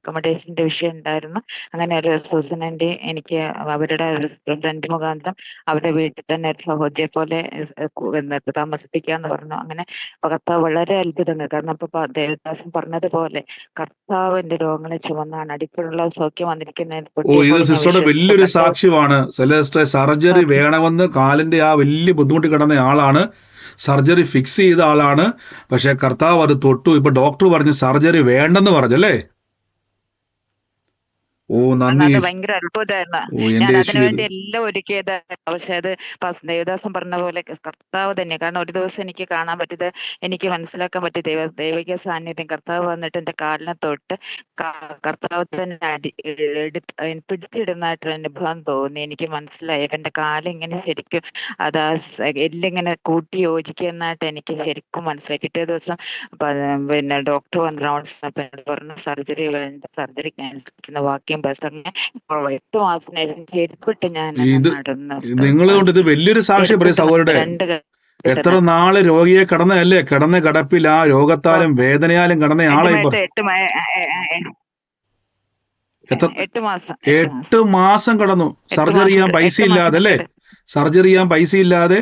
അക്കോമഡേഷന്റെ വിഷയം ഉണ്ടായിരുന്നു. അങ്ങനെ ഒരു സൂസനന്റെ എനിക്ക് അവരുടെ ഒരു ഫ്രണ്ട് മുഖാന്തരം അവരുടെ വീട്ടിൽ തന്നെ ഒരു സഹോദരിയെ പോലെ താമസിപ്പിക്കാന്ന് പറഞ്ഞു. അങ്ങനെ കർത്താവ് വളരെ അത്ഭുതങ്ങൾ. കാരണം ഇപ്പൊ ദേവദാസൻ പറഞ്ഞതുപോലെ കർത്താവിന്റെ രോഗങ്ങളെ ചുമന്നാണ്. അടിപ്പുള്ള സൗഖ്യം സിസ്റ്ററുടെ വലിയൊരു സാക്ഷ്യമാണ്. സെലസ്റ്റെ സർജറി വേണമെന്ന് കാലിന്റെ ആ വലിയ ബുദ്ധിമുട്ട് കിടന്ന ആളാണ്. സർജറി ഫിക്സ് ചെയ്ത ആളാണ്. പക്ഷെ കർത്താവ് അത് തൊട്ടു. ഇപ്പൊ ഡോക്ടർ പറഞ്ഞു സർജറി വേണ്ടെന്ന് പറഞ്ഞല്ലേ? ഓ നന്ദി. ഭയങ്കര അത്ഭുതമായിരുന്നു. ഞാൻ അതിനുവേണ്ടി അതിനു വേണ്ടി എല്ലാം ഒരുക്കിയതായിരുന്നു. പക്ഷെ അത് ദേവദാസം ദേവദാസൻ പറഞ്ഞ പോലെ കർത്താവ് തന്നെ. കാരണം ഒരു ദിവസം എനിക്ക് കാണാൻ പറ്റിയത് എനിക്ക് മനസ്സിലാക്കാൻ പറ്റി ദൈവ ദൈവിക സാന്നിധ്യം. കർത്താവ് വന്നിട്ട് എന്റെ കാലിനെ തൊട്ട് കർത്താവ് തന്നെ അടി എടുത്ത് പിടിച്ചിടുന്നതായിട്ടുള്ള അനുഭവം തോന്നി. എനിക്ക് മനസ്സിലായി. എന്റെ കാലിങ്ങനെ ശരിക്കും അത് എല്ലിങ്ങനെ കൂട്ടി യോജിക്കുന്നതായിട്ട് എനിക്ക് ശരിക്കും മനസ്സിലായി. പിറ്റേ ദിവസം പിന്നെ ഡോക്ടർ വന്ന് റൗണ്ട്സ് പറഞ്ഞു സർജറി വേണ്ട സർജറി ക്യാൻസൽ വാക്യം ബസ് അങ്ങനെ എട്ട് മാസം ശേഷം ചെരുപ്പിട്ട് ഞാൻ ഇത് നടന്നു. നിങ്ങൾ കൊണ്ട് ഇത് വലിയൊരു സാക്ഷ്യം പറയും സഹോദരുടെ രണ്ട് എത്ര നാൾ രോഗിയെ കടന്നതല്ലേ? കടന്ന കടപ്പിൽ ആ രോഗത്താലും വേദനയാലും കടന്ന ആളെ എട്ട് മാസം. കടന്നു. സർജറി ചെയ്യാൻ പൈസ ഇല്ലാതെ അല്ലേ? സർജറി ചെയ്യാൻ പൈസ ഇല്ലാതെ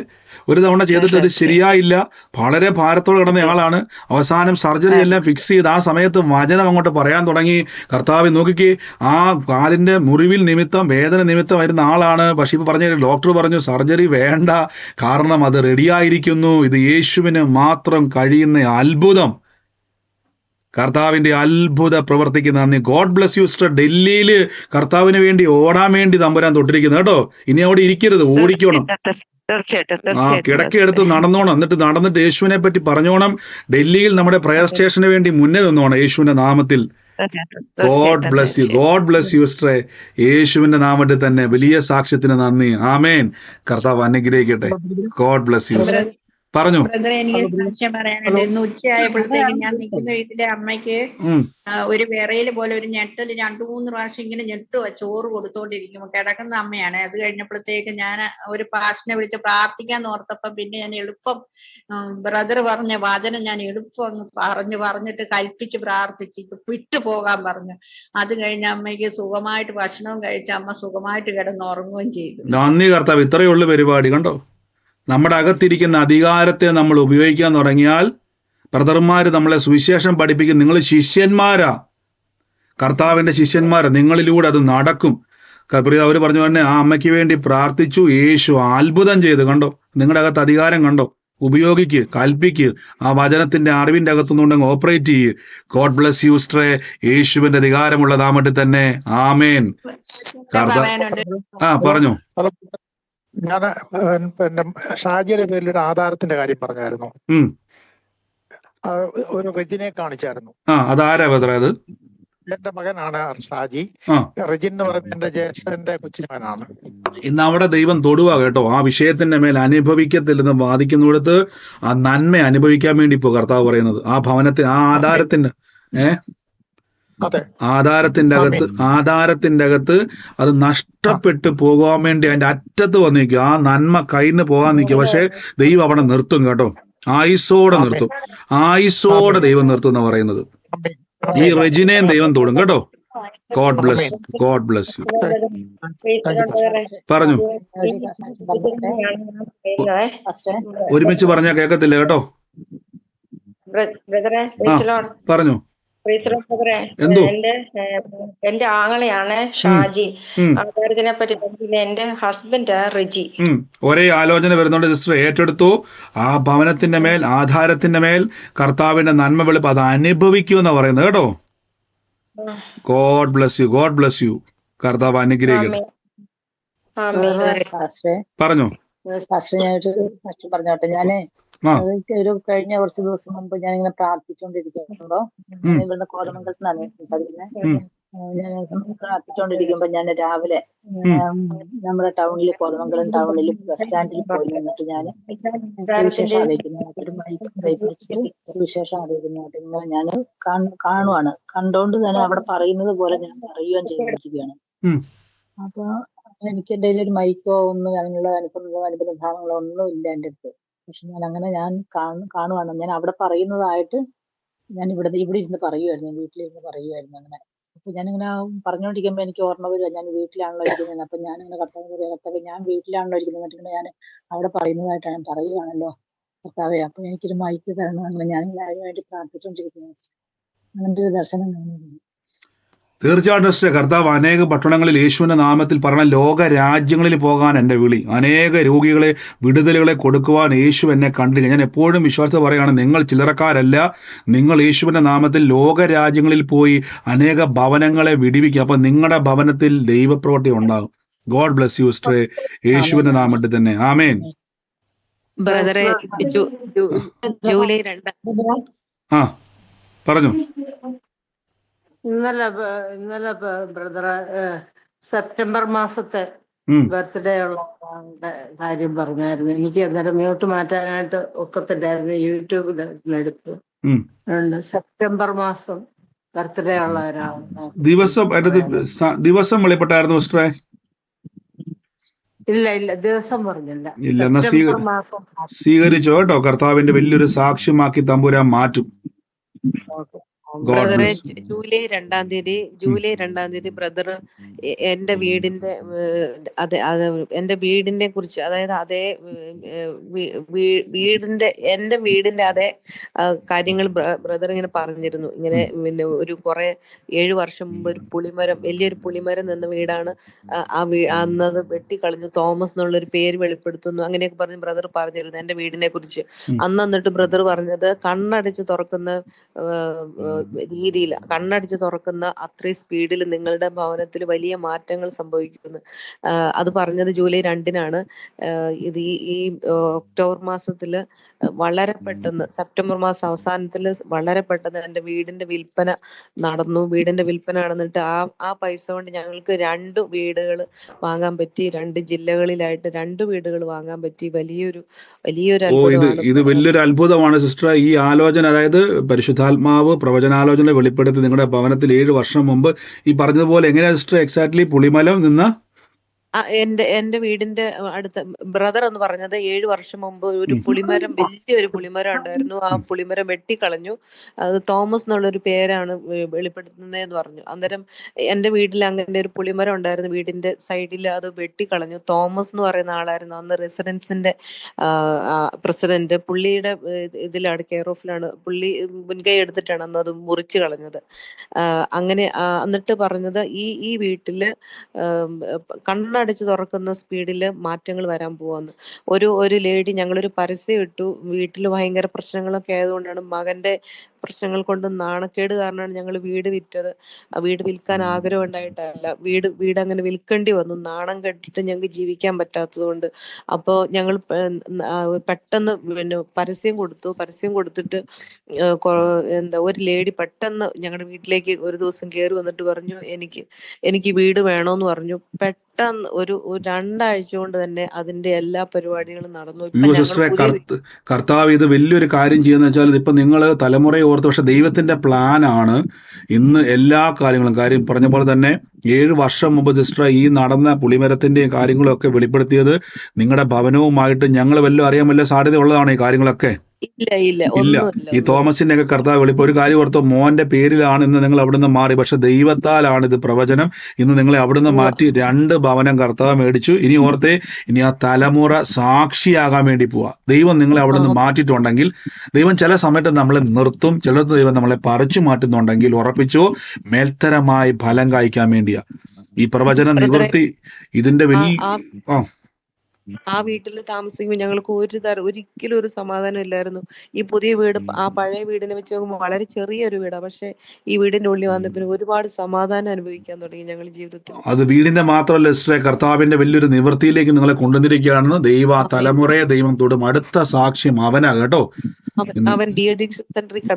ഒരു തവണ ചെയ്തിട്ട് അത് ശരിയായില്ല. വളരെ ഭാരത്തോട് കിടന്ന ആളാണ്. അവസാനം സർജറി എല്ലാം ഫിക്സ് ചെയ്ത് ആ സമയത്ത് വചനം അങ്ങോട്ട് പറയാൻ തുടങ്ങി. കർത്താവ് നോക്കിക്കേ ആ കാലിന്റെ മുറിവിൽ നിമിത്തം വേദന നിമിത്തം വരുന്ന ആളാണ്. പക്ഷെ ഇപ്പൊ പറഞ്ഞ ഡോക്ടർ പറഞ്ഞു സർജറി വേണ്ട. കാരണം അത് റെഡിയായിരിക്കുന്നു. ഇത് യേശുവിന് മാത്രം കഴിയുന്ന അത്ഭുതം. കർത്താവിന്റെ അത്ഭുത പ്രവർത്തിക്ക് നന്ദി. God bless you sister. ഡൽഹിയിൽ കർത്താവിന് വേണ്ടി ഓടാൻ വേണ്ടി തമ്പുരാൻ തൊട്ടിരിക്കുന്നു. കേട്ടോ? ഇനി അവിടെ ഇരിക്കരുത്. ഓടിക്കണം. തീർച്ചയായിട്ടും ആ കിടക്കെടുത്ത് നടന്നോണം. എന്നിട്ട് നടന്നിട്ട് യേശുവിനെ പറ്റി പറഞ്ഞോണം. ഡൽഹിയിൽ നമ്മുടെ പ്രയർ സ്റ്റേഷന് വേണ്ടി മുന്നേ നിന്നോണം യേശുവിന്റെ നാമത്തിൽ. God bless you. God bless you stray യേശുവിന്റെ നാമത്തിൽ തന്നെ വലിയ സാക്ഷ്യത്തിന് നന്ദി. ആമേൻ. കർത്താവ് അനുഗ്രഹിക്കട്ടെ. God bless you. പറഞ്ഞു. ബ്രദറെ എനിക്ക് സംശയം പറയാനുണ്ട്. ഇന്ന് ഉച്ചയായപ്പോഴത്തേക്ക് ഞാൻ നിൽക്കുന്ന വീട്ടിലെ അമ്മയ്ക്ക് ഒരു വിറയിൽ പോലെ ഒരു ഞെട്ടൽ രണ്ടു മൂന്ന് പ്രാവശ്യം ഇങ്ങനെ ഞെട്ടുക ചോറ് കൊടുത്തോണ്ടിരിക്കും കിടക്കുന്ന അമ്മയാണ്. അത് കഴിഞ്ഞപ്പോഴത്തേക്ക് ഞാൻ ഒരു പാഷനെ വിളിച്ച് പ്രാർത്ഥിക്കാൻ ഓർത്തപ്പം പിന്നെ ഞാൻ എളുപ്പം ബ്രദർ പറഞ്ഞ വചനം ഞാൻ എളുപ്പം അങ്ങ് പറഞ്ഞു പറഞ്ഞിട്ട് കൽപ്പിച്ച് പ്രാർത്ഥിച്ച് വിട്ടു പോകാൻ പറഞ്ഞു. അത് കഴിഞ്ഞ അമ്മയ്ക്ക് സുഖമായിട്ട് ഭക്ഷണവും കഴിച്ച അമ്മ സുഖമായിട്ട് കിടന്ന് ഉറങ്ങുകയും ചെയ്തു. നന്ദി കർത്താവ്. ഇത്രയുള്ള ഉള്ളു പരിപാടി കണ്ടോ? നമ്മുടെ അകത്തിരിക്കുന്ന അധികാരത്തെ നമ്മൾ ഉപയോഗിക്കാൻ തുടങ്ങിയാൽ ബ്രദർമാർ നമ്മളെ സുവിശേഷം പഠിപ്പിക്കും നിങ്ങൾ ശിഷ്യന്മാരാ. കർത്താവിന്റെ ശിഷ്യന്മാരാ നിങ്ങളിലൂടെ അത് നടക്കും. പ്രിയ അവർ പറഞ്ഞു തന്നെ ആ അമ്മയ്ക്ക് വേണ്ടി പ്രാർത്ഥിച്ചു യേശു അത്ഭുതം ചെയ്ത് കണ്ടോ? നിങ്ങളുടെ അകത്ത് അധികാരം കണ്ടോ? ഉപയോഗിക്ക് കൽപ്പിക്ക് ആ വചനത്തിന്റെ അറിവിന്റെ അകത്തുനിന്നുണ്ടെങ്കിൽ ഓപ്പറേറ്റ് ചെയ്യ്. ഗോഡ് ബ്ലസ് യു സ്ട്രേ. യേശുവിന്റെ അധികാരമുള്ള നാമത്തിൽ തന്നെ. ആമേൻ. ആ പറഞ്ഞു. ഞാൻ പിന്നെ ഷാജിയുടെ പേരിൽ ഒരു ആധാരത്തിന്റെ കാര്യം പറഞ്ഞായിരുന്നു. ഒരു റെജിനെ കാണിച്ചായിരുന്നു. അതാരാ അത്? എന്റെ മകനാണ് ഷാജി. റെജിൻ എന്ന് പറയുന്നത് എന്റെ ജ്യേഷ്ഠന്റെ കൊച്ചുമകനാണ്. ഇന്ന് അവിടെ ദൈവം തൊടുക കേട്ടോ. ആ വിഷയത്തിന്റെ മേൽ അനുഭവിക്കത്തില്ലെന്ന് വാദിക്കുന്നിടത്ത് ആ നന്മ അനുഭവിക്കാൻ വേണ്ടി ഇപ്പൊ കർത്താവ് പറയുന്നത്. ആ ഭവനത്തിന് ആ ആധാരത്തിന് ഏ? അതെ ആധാരത്തിന്റെ അകത്ത് ആധാരത്തിന്റെ അകത്ത് അത് നഷ്ടപ്പെട്ടു പോകാൻ വേണ്ടി അതിന്റെ അറ്റത്ത് വന്ന് നിൽക്കും ആ നന്മ കയ്യിൽ നിന്ന് പോകാൻ നിൽക്കും പക്ഷെ ദൈവം അവിടെ നിർത്തും കേട്ടോ. ആയുസോടെ നിർത്തും. ആയുസോടെ ദൈവം നിർത്തും എന്ന് പറയുന്നത് ഈ റെജിനെയും ദൈവം തൊടും കേട്ടോ. God bless God bless you പറഞ്ഞു? ഒരുമിച്ച് പറഞ്ഞാ കേക്കത്തില്ല കേട്ടോ. പറഞ്ഞു. എന്തോ എന്റെ എന്റെ ആങ്ങളെയാണ് ഷാജി അദ്ദേഹത്തിനെ പറ്റി പിന്നെ എന്റെ ഹസ്ബൻഡ് റിജി ഒരേ ആലോചന വരുന്നുണ്ട് സിസ്റ്റർ ഏറ്റെടുത്തു ആ ഭവനത്തിന്റെ മേൽ ആധാരത്തിന്റെ മേൽ കർത്താവിന്റെ നന്മ വെളുപ്പ് അത് അനുഭവിക്കൂ എന്ന് പറയുന്നത് കേട്ടോ God bless you God bless you കർത്താവ് അനുഗ്രഹിക്കുന്നു പറഞ്ഞോ പറഞ്ഞു പാസ്റ്റർ ഞാനൊരു സാക്ഷ്യം പറഞ്ഞോട്ടെ ഞാൻ. അതൊക്കെ ഒരു കഴിഞ്ഞ കുറച്ച് ദിവസം മുമ്പ് ഞാൻ ഇങ്ങനെ പ്രാർത്ഥിച്ചുകൊണ്ടിരിക്കുമ്പോ ഇവിടുന്ന് കോതമംഗലത്ത് നിന്നാണ് സംസാരിക്കുന്നത്. ഞാൻ പ്രാർത്ഥിച്ചുകൊണ്ടിരിക്കുമ്പോ ഞാൻ രാവിലെ നമ്മുടെ ടൗണിൽ കോതമംഗലം ടൗണിൽ ബസ് സ്റ്റാൻഡിൽ പോയി നിന്നിട്ട് ഞാൻ സുവിശേഷം അറിയിക്കുന്നു. ഒരു മൈക്ക് കൈപിടിച്ചിട്ട് സുവിശേഷം അറിയിക്കുന്നതായിട്ട് ഇങ്ങനെ ഞാൻ കാണുവാണ്. കണ്ടോണ്ട് തന്നെ അവിടെ പറയുന്നത് പോലെ ഞാൻ പറയുകയും ചെയ്തിരിക്കുകയാണ്. അപ്പൊ എനിക്ക് എന്റെ ഒരു മൈക്കോ ഒന്നും അങ്ങനെയുള്ള അനുബന്ധ അനുബന്ധങ്ങളോ ഒന്നും ഇല്ല എന്റെ അടുത്ത്. പക്ഷെ ഞാൻ അങ്ങനെ ഞാൻ കാണു കാണുവാണ്. ഞാൻ അവിടെ പറയുന്നതായിട്ട് ഞാൻ ഇവിടെ ഇവിടെ ഇരുന്ന് പറയുമായിരുന്നു വീട്ടിലിരുന്ന് പറയുമായിരുന്നു അങ്ങനെ. അപ്പൊ ഞാനിങ്ങനെ പറഞ്ഞുകൊണ്ടിരിക്കുമ്പോ എനിക്ക് ഓർമ്മ വരിക ഞാൻ വീട്ടിലാണല്ലോ ഇരിക്കുന്നത് അപ്പൊ ഞാനിങ്ങനെ കർത്താവ് പറയാം കർത്താവ് ഞാൻ വീട്ടിലാണല്ലോ ഇരിക്കുന്നത് എന്നിട്ട് ഞാൻ അവിടെ പറയുന്നതായിട്ട് ഞാൻ പറയുകയാണല്ലോ കർത്താവെ. അപ്പൊ എനിക്കൊരു മൈക്ക് തരണം അങ്ങനെ ഞാൻ അതിനു വേണ്ടി പ്രാർത്ഥിച്ചുകൊണ്ടിരിക്കുന്നു. അങ്ങനത്തെ ഒരു ദർശനം കാണുന്നു തീർച്ചയായിട്ടും കർത്താവ് അനേക പട്ടണങ്ങളിൽ യേശുവിന്റെ നാമത്തിൽ പറഞ്ഞ ലോക രാജ്യങ്ങളിൽ പോകാൻ എന്റെ വിളി. അനേക രോഗികളെ വിടുതലുകളെ കൊടുക്കുവാൻ യേശു എന്നെ കണ്ടില്ല ഞാൻ എപ്പോഴും വിശ്വാസത്തെ പറയുകയാണ് നിങ്ങൾ ചില്ലറക്കാരല്ല. നിങ്ങൾ യേശുവിന്റെ നാമത്തിൽ ലോക രാജ്യങ്ങളിൽ പോയി അനേക ഭവനങ്ങളെ വിടിവിക്കുക. അപ്പം നിങ്ങളുടെ ഭവനത്തിൽ ദൈവപ്രവൃത്തി ഉണ്ടാകും. ഗോഡ് ബ്ലസ് യു സ്ട്രേ യേശുവിന്റെ നാമത്തിൽ തന്നെ. ആമേൻ. ബ്രദറെ ജൂലൈ രണ്ടാം ആ പറഞ്ഞു. ഇന്നലെ ബ- ഇന്നലെ ബ്രദറ് സെപ്റ്റംബർ മാസത്തെ ഉം. ബർത്ത്ഡേ ഉള്ള ആളുടെ കാര്യം പറഞ്ഞായിരുന്നു. എനിക്ക് അന്നേരം മ്യൂട്ട് മാറ്റാനായിട്ട് ഒക്കത്തില്ലായിരുന്നു. യൂട്യൂബിൽ എടുത്ത്. ഉം. സെപ്റ്റംബർ മാസം ബർത്ത്ഡേ ഉള്ള ഒരാളുടെ ദിവസം അതിനകത്ത് സ- ദിവസം വെളിപ്പെട്ടായിരുന്നു സിസ്റ്ററെ? ഇല്ല ഇല്ല. ദിവസം പറഞ്ഞില്ല. ഇല്ല, എന്നാ സെപ്റ്റംബർ സ്വീകരി- മാസം. സ്വീകരിച്ചോ കേട്ടോ? കർത്താവിന്റെ വലിയൊരു സാക്ഷ്യമാക്കി തമ്പുരാൻ മാറ്റും. ബ്രദറെ ജൂലൈ രണ്ടാം തീയതി ജൂലൈ രണ്ടാം തീയതി ബ്രദർ എന്റെ വീടിന്റെ അതെ എന്റെ വീടിനെ കുറിച്ച് അതായത് അതേ വീടിന്റെ എന്റെ വീടിന്റെ അതേ കാര്യങ്ങൾ ബ്രദർ ഇങ്ങനെ പറഞ്ഞിരുന്നു. ഇങ്ങനെ പിന്നെ ഒരു കുറെ ഏഴു വർഷം മുമ്പ് ഒരു പുളിമരം വലിയൊരു പുളിമരം നിന്ന വീടാണ്. ആ- വീ അന്നത് വെട്ടിക്കളഞ്ഞു. തോമസ് എന്നുള്ള ഒരു പേര് വെളിപ്പെടുത്തുന്നു. അങ്ങനെയൊക്കെ പറഞ്ഞ് ബ്രദർ പറഞ്ഞിരുന്നു എന്റെ വീടിനെ കുറിച്ച്. അന്നിട്ട് അന്ന് എന്നിട്ട് ബ്രദർ പറഞ്ഞത് കണ്ണടച്ച് തുറക്കുന്ന രീതിയിൽ കണ്ണടിച്ച് തുറക്കുന്ന അത്രയും സ്പീഡിൽ നിങ്ങളുടെ ഭവനത്തിൽ വലിയ മാറ്റങ്ങൾ സംഭവിക്കുന്നു. അത് പറഞ്ഞത് ജൂലൈ രണ്ടിനാണ്. ഇത് ഈ ഒക്ടോബർ മാസത്തിൽ വളരെ പെട്ടെന്ന് സെപ്റ്റംബർ മാസം അവസാനത്തിൽ വളരെ പെട്ടെന്ന് എന്റെ വീടിന്റെ വിൽപ്പന നടന്നു. വീടിന്റെ വിൽപ്പന നടന്നിട്ട് ആ ആ പൈസ കൊണ്ട് ഞങ്ങൾക്ക് രണ്ട് വീടുകൾ വാങ്ങാൻ പറ്റി. രണ്ട് ജില്ലകളിലായിട്ട് രണ്ട് വീടുകൾ വാങ്ങാൻ പറ്റി. വലിയൊരു വലിയൊരു ഇത് ഇത് വലിയൊരു അത്ഭുതമാണ് സിസ്റ്റർ ഈ ആലോചന അതായത് പരിശുദ്ധാത്മാവ് പ്രവചനാലോചന വെളിപ്പെടുത്തി നിങ്ങളുടെ ഭവനത്തിൽ ഏഴ് വർഷം മുമ്പ് ഈ പറഞ്ഞതുപോലെ എങ്ങനെയാണ് സിസ്റ്റർ എക്സാക്ട്ലി പുളിമലം നിന്ന് എന്റെ എന്റെ വീടിന്റെ അടുത്ത ബ്രദർ എന്ന് പറഞ്ഞത് ഏഴു വർഷം മുമ്പ് ഒരു പുളിമരം വലിയൊരു പുളിമരം ഉണ്ടായിരുന്നു. ആ പുളിമരം വെട്ടിക്കളഞ്ഞു. അത് തോമസ് എന്നുള്ളൊരു പേരാണ് വെളിപ്പെടുത്തുന്നതെന്ന് പറഞ്ഞു. അന്നേരം എന്റെ വീട്ടിൽ അങ്ങനെ ഒരു പുളിമരം ഉണ്ടായിരുന്നു. വീടിന്റെ സൈഡിൽ അത് വെട്ടിക്കളഞ്ഞു. തോമസ് എന്ന് പറയുന്ന ആളായിരുന്നു അന്ന് റെസിഡൻസിന്റെ പ്രസിഡന്റ്. പുള്ളിയുടെ ഇതിലാണ് കെയർ ഓഫിലാണ്. പുള്ളി മുൻകൈ എടുത്തിട്ടാണ് അന്ന് അത് മുറിച്ചു കളഞ്ഞത്. അങ്ങനെ എന്നിട്ട് പറഞ്ഞത് ഈ ഈ വീട്ടിൽ ഉം, കണ്ണടച്ച് തുറക്കുന്ന സ്പീഡിൽ മാറ്റങ്ങൾ വരാൻ പോവാന്ന്. ഒരു ഒരു ലേഡി ഞങ്ങളൊരു പരസ്യം ഇട്ടു. വീട്ടിൽ ഭയങ്കര പ്രശ്നങ്ങളൊക്കെ ആയതുകൊണ്ടാണ് മകന്റെ പ്രശ്നങ്ങൾ കൊണ്ടും നാണക്കേട് കാരണമാണ് ഞങ്ങൾ വീട് വിറ്റത്. ആ വീട് വിൽക്കാൻ ആഗ്രഹം ഉണ്ടായിട്ടല്ല. വീട് വീട് അങ്ങനെ വിൽക്കേണ്ടി വന്നു. നാണം കെട്ടിട്ട് ഞങ്ങൾക്ക് ജീവിക്കാൻ പറ്റാത്തത് കൊണ്ട്. അപ്പോൾ ഞങ്ങൾ പെട്ടെന്ന് പിന്നെ പരസ്യം കൊടുത്തു. പരസ്യം കൊടുത്തിട്ട് എന്താ ഒരു ലേഡി പെട്ടെന്ന് ഞങ്ങളുടെ വീട്ടിലേക്ക് ഒരു ദിവസം കയറി വന്നിട്ട് പറഞ്ഞു എനിക്ക് എനിക്ക് വീട് വേണോന്ന് പറഞ്ഞു. പെട്ടെന്ന് ഒരു രണ്ടാഴ്ച കൊണ്ട് തന്നെ അതിന്റെ എല്ലാ പരിപാടികളും നടന്നു. കർത്താവ് ഇത് വലിയൊരു കാര്യം ചെയ്യുന്ന വെച്ചാൽ ഇതിപ്പോ നിങ്ങൾ തലമുറയെ ഓർത്ത് പക്ഷെ ദൈവത്തിന്റെ പ്ലാനാണ് ഇന്ന് എല്ലാ കാര്യങ്ങളും. കാര്യം പറഞ്ഞ പോലെ തന്നെ ഏഴ് വർഷം മുമ്പ് സിസ്റ്റർ ഈ നടന്ന പുളിമരത്തിന്റെയും കാര്യങ്ങളൊക്കെ വെളിപ്പെടുത്തിയത് നിങ്ങളുടെ ഭവനവുമായിട്ട് ഞങ്ങൾ വല്ലതും അറിയാൻ വല്ല സാധ്യത ഉള്ളതാണ് ഈ കാര്യങ്ങളൊക്കെ? ഇല്ല ഇല്ല. ഇല്ല. ഒന്നുമില്ല ഈ തോമസിന്റെ ഒക്കെ കർത്താവ് വെളിപ്പോ ഒരു കാര്യം ഓർത്തോ? മോന്റെ പേരിലാണ് ഇന്ന് നിങ്ങൾ അവിടുന്ന് മാറി. പക്ഷെ ദൈവത്താലാണ് ഇത് പ്രവചനം. ഇന്ന് നിങ്ങളെ അവിടുന്ന് മാറ്റി രണ്ട് ഭവനം കർത്താവ് മേടിച്ചു. ഇനി ഓർത്തേ ഇനി ആ തലമുറ സാക്ഷിയാകാൻ വേണ്ടി പോവാ. ദൈവം നിങ്ങളെ അവിടുന്ന്. മാറ്റിയിട്ടുണ്ടെങ്കിൽ ദൈവം ചില സമയത്ത് നമ്മളെ നിർത്തും. ചില ദൈവം നമ്മളെ പറിച്ചു മാറ്റുന്നുണ്ടെങ്കിൽ ഉറപ്പിച്ചോ മേൽത്തരമായി ഫലം കായ്ക്കാൻ വേണ്ടിയാ. ഈ പ്രവചനം നിവർത്തി നിവൃത്തി ഇതിന്റെ വലിയ ആ. ആ വീട്ടിൽ താമസിക്കുമ്പോൾ ഞങ്ങൾക്ക് ഒരു തര ഒരിക്കലും ഒരു സമാധാനം ഇല്ലായിരുന്നു. ഈ പുതിയ വീട് ആ പഴയ വീടിനെ വെച്ച് നോക്കുമ്പോൾ വളരെ ചെറിയൊരു വീടാണ് പക്ഷെ ഈ വീടിന്റെ ഉള്ളിൽ വന്നപ്പോൾ ഒരുപാട് സമാധാനം അനുഭവിക്കാൻ തുടങ്ങി ഞങ്ങൾ ജീവിതത്തിൽ. അത് വീടിന്റെ മാത്രമല്ല സിസ്റ്ററെ കർത്താവിന്റെ വലിയൊരു നിവൃത്തിയിലേക്ക് നിങ്ങളെ കൊണ്ടുവന്നിരിക്കുകയാണെന്ന് ദൈവ. തലമുറയെ ദൈവം തൊടും. അടുത്ത സാക്ഷ്യം അവനാ കേട്ടോ. അവൻ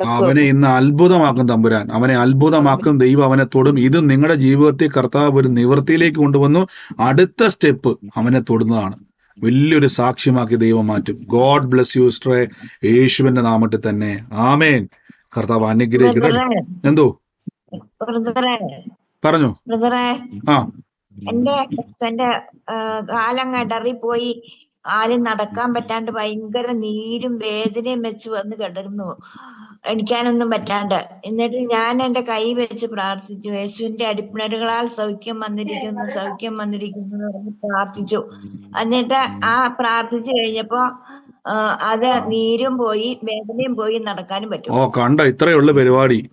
അവനെ ഇന്ന് അത്ഭുതമാക്കും തമ്പുരാൻ. അവനെ അത്ഭുതമാക്കും ദൈവം അവനെ തൊടും. ഇത് നിങ്ങളുടെ ജീവിതത്തിൽ കർത്താവ് ഒരു നിവൃത്തിയിലേക്ക് കൊണ്ടുവന്നു. അടുത്ത സ്റ്റെപ്പ് അവനെ തൊടുന്നതാണ്. വലിയൊരു സാക്ഷ്യമാക്കി ദൈവം മാറ്റും. ഗോഡ് ബ്ലസ് യു സ്ട്രേ യേശുവിന്റെ നാമത്തിൽ തന്നെ. ആമേൻ. കർത്താവ് അനുഗ്രഹിക്കുന്നത് എന്തോ? പറഞ്ഞു. ആ. എന്റെ ഹസ്ബൻഡ് കാലങ്ങ പോയി ആരും നടക്കാൻ പറ്റാണ്ട് ഭയങ്കര നീരും വേദനയും വെച്ച് വന്ന് കിടന്നു. എണിക്കാനൊന്നും പറ്റാണ്ട്. എന്നിട്ട് ഞാൻ എന്റെ കൈ വെച്ച് പ്രാർത്ഥിച്ചു. യേശുവിന്റെ അടിപ്പിണരുകളാൽ സൗഖ്യം വന്നിരിക്കുന്നു സൗഖ്യം വന്നിരിക്കുന്നു എന്ന് പ്രാർത്ഥിച്ചു. എന്നിട്ട് ആ പ്രാർത്ഥിച്ചു കഴിഞ്ഞപ്പോ അത് നീരും പോയി വേദനയും പോയി നടക്കാനും പറ്റും. ഓ കണ്ടോ? ഇത്രയേ ഉള്ളു പരിപാടി.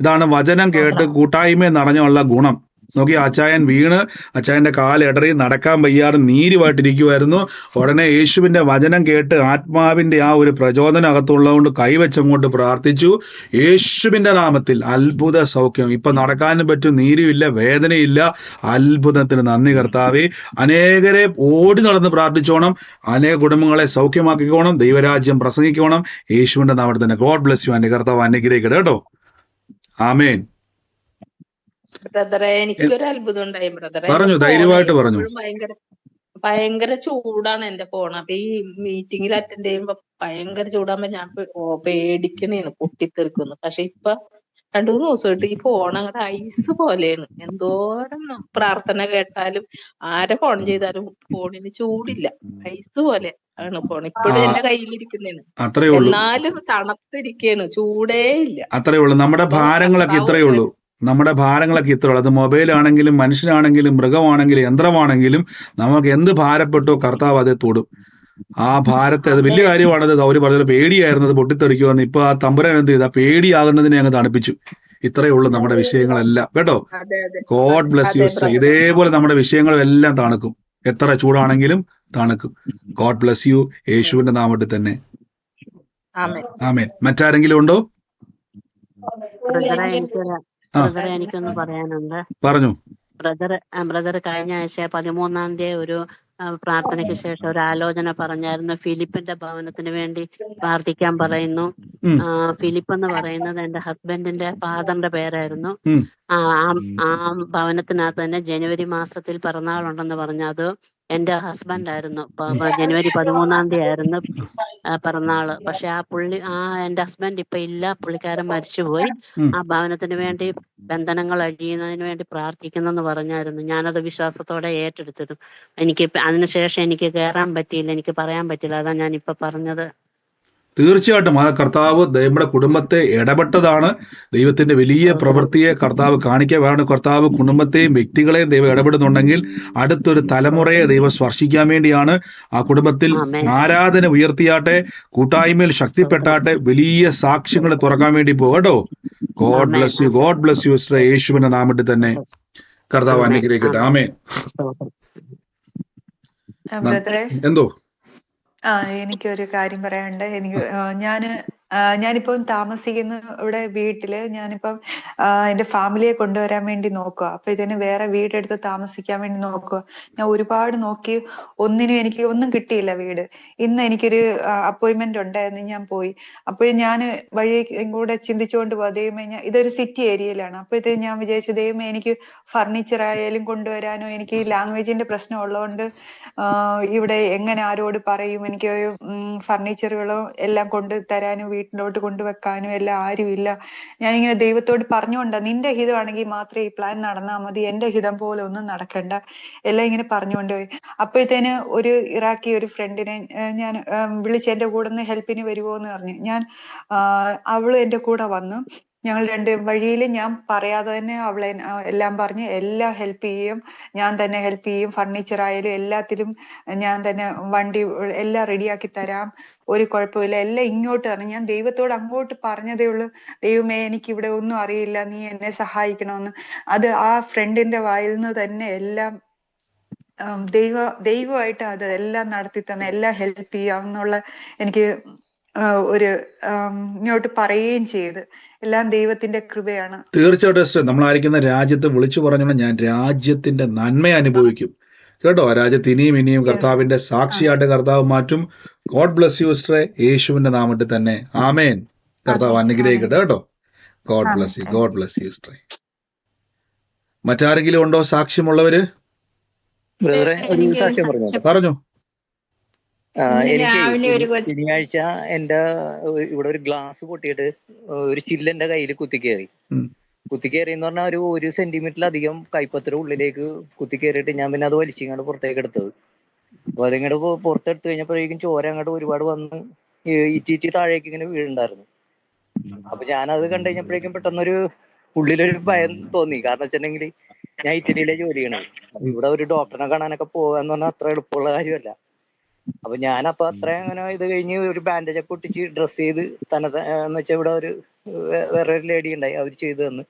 ഇതാണ് വചനം കേട്ട് കൂട്ടായ്മ നിറഞ്ഞുള്ള ഗുണം. നോക്കി അച്ചായൻ വീണ് അച്ചായന്റെ കാലിടറി നടക്കാൻ വയ്യാതെ നീരുമായിട്ടിരിക്കുമായിരുന്നു ഉടനെ യേശുവിന്റെ വചനം കേട്ട് ആത്മാവിന്റെ ആ ഒരു പ്രചോദനം അകത്തുള്ളതുകൊണ്ട് കൈവച്ചങ്ങോട്ട് പ്രാർത്ഥിച്ചു. യേശുവിന്റെ നാമത്തിൽ അത്ഭുത സൗഖ്യം. ഇപ്പൊ നടക്കാനും പറ്റും നീരുമില്ല വേദനയില്ല. അത്ഭുതത്തിന് നന്ദി കർത്താവെ. അനേകരെ ഓടി നടന്ന് പ്രാർത്ഥിച്ചോണം. അനേക കുടുംബങ്ങളെ സൗഖ്യമാക്കിക്കോണം. ദൈവരാജ്യം പ്രസംഗിക്കോണം. യേശുവിന്റെ നാമത്തിൽ തന്നെ. ഗോഡ് ബ്ലെസ് യു എന്റെ കർത്താവ് അനുഗ്രഹിക്കട്ടെ കേട്ടോ. ആമേൻ. ബ്രദറെ എനിക്കൊരു അത്ഭുതം ഉണ്ടായി ബ്രദറെ. പറഞ്ഞു, ധൈര്യമായിട്ട് പറഞ്ഞു. ഭയങ്കര ഭയങ്കര ചൂടാണ് എന്റെ ഫോൺ. അപ്പൊ ഈ മീറ്റിംഗിൽ അറ്റൻഡ് ചെയ്യുമ്പോ ഭയങ്കര ചൂടാകുമ്പോ ഞാൻ പേടിക്കണേണ് പൊട്ടിത്തെറിക്കുന്നു. പക്ഷെ ഇപ്പൊ രണ്ടു മൂന്ന് ദിവസമായിട്ട് ഈ ഫോൺ അങ്ങോട്ട് ഐസ് പോലെയാണ്. എന്തോരം പ്രാർത്ഥന കേട്ടാലും ആരെ ഫോൺ ചെയ്താലും ഫോണിന് ചൂടില്ല. ഐസ് പോലെ ആണ് ഫോൺ. ഇപ്പോഴും എന്റെ ഉള്ളൂ. എന്നാലും തണുത്തിരിക്കേണ് ചൂടേ ഇല്ല. അത്രയേ ഉള്ളൂ. നമ്മുടെ ഭാരങ്ങളൊക്കെ ഇത്രേ ഇത്രയേ ഉള്ളൂ. നമ്മുടെ ഭാരങ്ങളൊക്കെ ഇത്ര ഉള്ളൂ. അത് മൊബൈലാണെങ്കിലും മനുഷ്യനാണെങ്കിലും മൃഗമാണെങ്കിലും യന്ത്രമാണെങ്കിലും നമുക്ക് എന്ത് ഭാരപ്പെട്ടോ കർത്താവ് അതേ തൊടും. ആ ഭാരത്തെ അത് വലിയ കാര്യമാണത്. സൗരി പറഞ്ഞത് പേടിയായിരുന്നത് പൊട്ടിത്തെറിക്കുമെന്ന് ഇപ്പൊ ആ തമ്പുരാൻ എന്ത് ചെയ്ത? ആ പേടിയാകുന്നതിനെ അങ്ങ് തണുപ്പിച്ചു. ഇത്രയേ ഉള്ളൂ നമ്മുടെ വിഷയങ്ങളെല്ലാം. കേട്ടോ? ഗോഡ് ബ്ലസ് യു സിസ്റ്റർ ഇതേപോലെ നമ്മുടെ വിഷയങ്ങളും എല്ലാം തണുക്കും. എത്ര ചൂടാണെങ്കിലും തണുക്കും. ഗോഡ് ബ്ലസ് യു യേശുവിന്റെ നാമത്തിൽ തന്നെ. ആമേൻ. ആമേൻ. മറ്റാരെങ്കിലും ഉണ്ടോ? ബ്രദറെ എനിക്കൊന്ന് പറയാനുണ്ട്. പറഞ്ഞു. ബ്രദർ ബ്രദർ കഴിഞ്ഞ ആഴ്ച പതിമൂന്നാം തീയതി ഒരു പ്രാർത്ഥനയ്ക്ക് ശേഷം ഒരു ആലോചന പറഞ്ഞായിരുന്നു. ഫിലിപ്പിന്റെ ഭവനത്തിന് വേണ്ടി പ്രാർത്ഥിക്കാൻ പറയുന്നു. ഫിലിപ്പ് എന്ന് പറയുന്നത് എന്റെ ഹസ്ബൻഡിന്റെ ഫാദറിന്റെ പേരായിരുന്നു. ആ ആ- ആ ഭവനത്തിനകത്ത് തന്നെ ജനുവരി മാസത്തിൽ പിറന്നാളുണ്ടെന്ന് പറഞ്ഞു അത് എന്റെ ഹസ്ബൻഡ് ആയിരുന്നു ജനുവരി പതിമൂന്നാം തീയതി ആയിരുന്നു പിറന്നാൾ. പക്ഷെ ആ പുള്ളി ആ എന്റെ ഹസ്ബൻഡ് ഇപ്പൊ ഇല്ല. പുള്ളിക്കാരൻ മരിച്ചുപോയി. ആ ഭവനത്തിന് വേണ്ടി ബന്ധനങ്ങൾ അഴിയുന്നതിന് വേണ്ടി പ്രാർത്ഥിക്കുന്നെന്ന് പറഞ്ഞായിരുന്നു. ഞാനത് വിശ്വാസത്തോടെ ഏറ്റെടുത്തതും. എനിക്ക് അതിനുശേഷം എനിക്ക് കയറാൻ പറ്റിയില്ല. എനിക്ക് പറയാൻ പറ്റില്ല അതാ ഞാൻ ഇപ്പൊ പറഞ്ഞത്. തീർച്ചയായിട്ടും ആ കർത്താവ് നമ്മുടെ കുടുംബത്തെ ഇടപെട്ടതാണ്. ദൈവത്തിന്റെ വലിയ പ്രവൃത്തിയെ കർത്താവ് കാണിക്കുകയാണ് കർത്താവ് കുടുംബത്തെയും വ്യക്തികളെയും ദൈവം ഇടപെടുന്നുണ്ടെങ്കിൽ അടുത്തൊരു തലമുറയെ ദൈവം സ്പർശിക്കാൻ വേണ്ടിയാണ് ആ കുടുംബത്തിൽ ആരാധന ഉയർത്തിയാട്ടെ കൂട്ടായ്മയിൽ ശക്തിപ്പെട്ടാട്ടെ വലിയ സാക്ഷ്യങ്ങൾ തുറക്കാൻ വേണ്ടി പോകട്ടോ God. Bless you God bless you യേശുവിന്റെ നാമത്തിൽ തന്നെ. കർത്താവ് ആമേൻ. അനുഗ്രഹിക്കട്ടെ. ആമേ. എന്തോ? ആ എനിക്കൊരു കാര്യം പറയാനുണ്ട്. എനിക്ക് ഞാൻ ഞാനിപ്പം താമസിക്കുന്ന ഇവിടെ വീട്ടിൽ ഞാനിപ്പം എന്റെ ഫാമിലിയെ കൊണ്ടുവരാൻ വേണ്ടി നോക്കുക അപ്പൊ ഇതിന് വേറെ വീടെടുത്ത് താമസിക്കാൻ വേണ്ടി നോക്കുക ഞാൻ ഒരുപാട് നോക്കി ഒന്നിനും എനിക്ക് ഒന്നും കിട്ടിയില്ല വീട്. ഇന്ന് എനിക്കൊരു അപ്പോയിന്റ്മെന്റ് ഉണ്ടായിരുന്നു ഞാൻ പോയി. അപ്പോഴും ഞാൻ വഴി കൂടെ ചിന്തിച്ചുകൊണ്ട് പോവാ. ദൈവമേ ഞാൻ ഇതൊരു സിറ്റി ഏരിയയിലാണ്. അപ്പോഴത്തേക്ക് ഞാൻ വിചാരിച്ചു ദൈവമേ എനിക്ക് ഫർണിച്ചർ ആയാലും കൊണ്ടുവരാനോ എനിക്ക് ലാംഗ്വേജിന്റെ പ്രശ്നം ഉള്ളതുകൊണ്ട് ഇവിടെ എങ്ങനെ ആരോട് പറയും എനിക്ക് ഫർണിച്ചറുകളോ എല്ലാം കൊണ്ട് തരാനും വീട്ടിലോട്ട് കൊണ്ടുവെക്കാനും എല്ലാം ആരുമില്ല. ഞാനിങ്ങനെ ദൈവത്തോട് പറഞ്ഞുകൊണ്ടാ നിന്റെ ഹിതമാണെങ്കിൽ മാത്രമേ ഈ പ്ലാൻ നടന്നാൽ മതി. എന്റെ ഹിതം പോലെ ഒന്നും നടക്കണ്ട. എല്ലാം ഇങ്ങനെ പറഞ്ഞുകൊണ്ട് പോയി. അപ്പോഴത്തേന് ഒരു ഇറാഖി ഒരു ഫ്രണ്ടിനെ ഞാൻ വിളിച്ച് എന്റെ കൂടെ നിന്ന് ഹെൽപ്പിന് വരുമോ എന്ന് പറഞ്ഞു. ഞാൻ അവൾ എന്റെ കൂടെ വന്നു. ഞങ്ങൾ രണ്ട് വഴിയിൽ ഞാൻ പറയാതെ തന്നെ അവളെ എല്ലാം പറഞ്ഞ് എല്ലാം ഹെൽപ്പ് ചെയ്യും. ഞാൻ തന്നെ ഹെൽപ്പ് ചെയ്യും. ഫർണിച്ചർ ആയാലും എല്ലാത്തിലും ഞാൻ തന്നെ വണ്ടി എല്ലാം റെഡിയാക്കി തരാം. ഒരു കുഴപ്പമില്ല. എല്ലാം ഇങ്ങോട്ട് തന്നെ. ഞാൻ ദൈവത്തോട് അങ്ങോട്ട് പറഞ്ഞതേ ഉള്ളൂ. ദൈവമേ എനിക്ക് ഇവിടെ ഒന്നും അറിയില്ല. നീ എന്നെ സഹായിക്കണമെന്ന്. അത് ആ ഫ്രണ്ടിന്റെ വായിൽ നിന്ന് തന്നെ എല്ലാം ദൈവ ദൈവമായിട്ട് അത് എല്ലാം നടത്തി തന്നെ എല്ലാം ഹെൽപ്പ് ചെയ്യാം എന്നുള്ള എനിക്ക് ഒരു ഇങ്ങോട്ട് പറയുകയും ചെയ്ത്. എല്ലാം ദൈവത്തിന്റെ കൃപയാണ്. തീർച്ചയായിട്ടും നമ്മൾ ആയിരിക്കുന്ന രാജ്യത്ത് വിളിച്ചു പറഞ്ഞോണ്ട് ഞാൻ രാജ്യത്തിന്റെ നന്മ അനുഭവിക്കും. കേട്ടോ? ആ രാജ്യത്ത് ഇനിയും ഇനിയും കർത്താവിന്റെ സാക്ഷിയായിട്ട് കർത്താവ് മാറ്റും. ഗോഡ് ബ്ലസ് യു സിസ്റ്ററെ യേശുവിന്റെ നാമത്തിൽ തന്നെ. ആമേൻ കർത്താവ് അനുഗ്രഹിക്കട്ടെ കേട്ടോ? God. Bless you God bless you സിസ്റ്ററെ മറ്റാരെങ്കിലും ഉണ്ടോ സാക്ഷ്യമുള്ളവര്? പറഞ്ഞു സാക്ഷ്യം പറഞ്ഞു ആ, ഇന്ന് എനിക്ക് ശനിയാഴ്ച എന്റെ ഇവിടെ ഒരു ഗ്ലാസ് പൊട്ടിയിട്ട് ഒരു ചില്ല് എന്റെ കയ്യിൽ കുത്തിക്കേറി. കുത്തിക്കേറി എന്ന് പറഞ്ഞാൽ ഒരു ഒരു സെന്റിമീറ്ററിലധികം കൈപ്പത്ര ഉള്ളിലേക്ക് കുത്തിക്കേറിയിട്ട് ഞാൻ പിന്നെ അത് വലിച്ചിങ്ങോട്ട് പുറത്തേക്ക് എടുത്തത്. അപ്പൊ അതിങ്ങോട്ട് പുറത്തെടുത്ത് കഴിഞ്ഞപ്പോഴേക്കും ചോര അങ്ങോട്ട് ഒരുപാട് വന്ന് ഇറ്റിറ്റി താഴേക്ക് ഇങ്ങനെ വീഴുണ്ടായിരുന്നു അപ്പൊ ഞാനത് കണ്ടു കഴിഞ്ഞപ്പോഴേക്കും പെട്ടെന്നൊരു ഉള്ളിലൊരു ഭയം തോന്നി. കാരണം വെച്ചിട്ടുണ്ടെങ്കിൽ ഞാൻ ഇറ്റലിയിലെ ജോലി ചെയ്യണം ഇവിടെ ഒരു ഡോക്ടറിനെ കാണാനൊക്കെ പോകാന്ന് പറഞ്ഞാൽ അത്ര എളുപ്പമുള്ള കാര്യമല്ല. അപ്പൊ ഞാനപ്പൊ അത്ര അങ്ങനെ ഇത് കഴിഞ്ഞ് ഒരു ബാൻഡേജ് ഒക്കെ ഒട്ടിച്ച് ഡ്രസ് ചെയ്ത് തന്നെ എന്ന് വെച്ചാൽ ഇവിടെ ഒരു വേറെ ഒരു ലേഡി ഉണ്ടായി അവർ ചെയ്തു തന്ന്.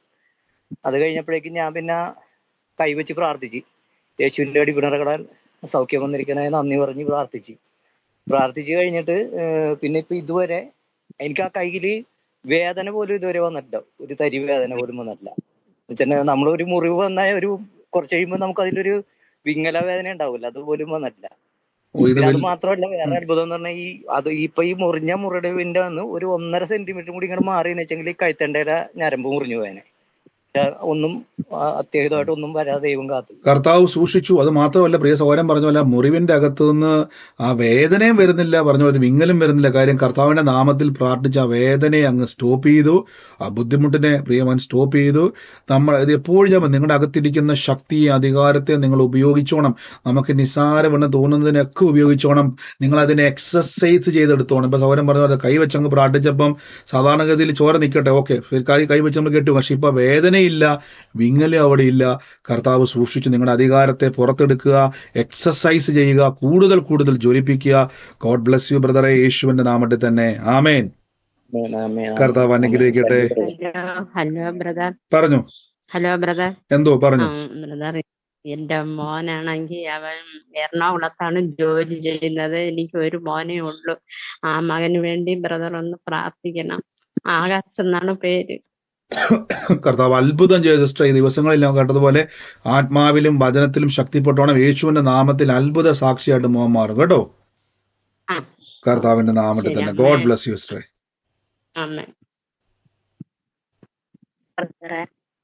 അത് കഴിഞ്ഞപ്പോഴേക്കും ഞാൻ പിന്നെ കൈവച്ച് പ്രാർത്ഥിച്ച്. യേശുവിന്റെ അടിപ്പിണറകളാൽ സൗഖ്യം വന്നിരിക്കണേ നന്ദി പറഞ്ഞ് പ്രാർത്ഥിച്ച്. പ്രാർത്ഥിച്ചു കഴിഞ്ഞിട്ട് പിന്നെ ഇപ്പൊ ഇതുവരെ എനിക്ക് ആ കയ്യിൽ വേദന പോലും ഇതുവരെ വന്നിട്ടില്ല. ഒരു തരി വേദന പോലും വന്നിട്ടില്ല. എന്നുവെച്ചാൽ നമ്മളൊരു മുറിവ് വന്നാൽ ഒരു കുറച്ച് കഴിയുമ്പോൾ നമുക്ക് അതിലൊരു വിങ്ങല വേദന ഉണ്ടാവില്ല. അതുപോലും വന്നിട്ടില്ല. അത് മാത്രമല്ല വേറെ അത്ഭുതം എന്ന് പറഞ്ഞാൽ ഈ അത് ഇപ്പൊ ഈ മുറിഞ്ഞ മുറിവിന്റെ വന്ന് ഒരു ഒന്നര സെന്റിമീറ്റർ കൂടി ഇങ്ങനെ മാറി എന്ന് വെച്ചെങ്കിൽ ഈ കഴുത്തണ്ടേല ഞരമ്പ് മുറിഞ്ഞു പോയനെ. ഒന്നും അത്യഹിതമായിട്ട് ഒന്നും വരാതെ ദൈവം കാത്തു. കർത്താവ് സൂക്ഷിച്ചു. അത് മാത്രമല്ല പ്രിയ സഹോദരൻ പറഞ്ഞ പോലെ മുറിവിന്റെ അകത്തു നിന്ന് ആ വേദനയും വരുന്നില്ല പറഞ്ഞ പോലെ വിങ്ങലും വരുന്നില്ല. കാര്യം കർത്താവിന്റെ നാമത്തിൽ പ്രാർത്ഥിച്ച ആ വേദനയെ അങ്ങ് സ്റ്റോപ്പ് ചെയ്തു. ആ ബുദ്ധിമുട്ടിനെ പ്രിയമൻ സ്റ്റോപ്പ് ചെയ്തു. നമ്മൾ ഇത് എപ്പോഴും നിങ്ങളുടെ അകത്തിരിക്കുന്ന ശക്തി അധികാരത്തെ നിങ്ങൾ ഉപയോഗിച്ചോണം. നമുക്ക് നിസാരമെന്ന് തോന്നുന്നതിനൊക്കെ ഉപയോഗിച്ചോണം. നിങ്ങൾ അതിനെ എക്സസൈസ് ചെയ്തെടുത്തോണം. ഇപ്പൊ സൗരം പറഞ്ഞ പോലെ കൈവച്ചങ്ങ് പ്രാർത്ഥിച്ചപ്പം സാധാരണഗതിയിൽ ചോര നിൽക്കട്ടെ ഓക്കെ കൈ കൈ വെച്ച് നമ്മൾ കെട്ടു. പക്ഷെ ഇപ്പൊ വേദനയില്ല വിങ്ങലും അവിടെ ഇല്ല. കർത്താവ് സൂക്ഷിച്ച് നിങ്ങളുടെ അധികാരത്തെ പുറത്തെടുക്കുക എക്സസൈസ് ചെയ്യുക കൂടുതൽ കൂടുതൽ ജ്വലിപ്പിക്കുക. ഗോഡ് ബ്ലസ് യു ബ്രദറെ യേശുവിന്റെ നാമത്തിൽ തന്നെ. ആമേൻ. കർത്താവ് അനുഗ്രഹിക്കട്ടെ. Hello hello brother. പറഞ്ഞു. Hello brother. എന്തോ പറഞ്ഞു. ബ്രദർ എന്റെ മോനാണെങ്കിൽ അവൻ എറണാകുളത്താണ് ജോലി ചെയ്യുന്നത്. എനിക്ക് ഒരു മോനേ ഉള്ളൂ. ആ മകന് വേണ്ടി ബ്രദർ ഒന്ന് പ്രാർത്ഥിക്കണം. ആകാശ് എന്നാണ് പേര്. കർത്താവ് അത്ഭുതം ചെയ്ത സിസ്റ്റർ ഈ ദിവസങ്ങളിൽ നാം കേട്ടതുപോലെ ആത്മാവിലും വചനത്തിലും ശക്തിപ്പെട്ടോണം. യേശുവിന്റെ നാമത്തിൽ അത്ഭുത സാക്ഷിയായിട്ട് മോഹം മാറും. കേട്ടോ? കർത്താവിന്റെ നാമത്തിൽ തന്നെ. ഗോഡ് ബ്ലസ് യു സ്ട്രേ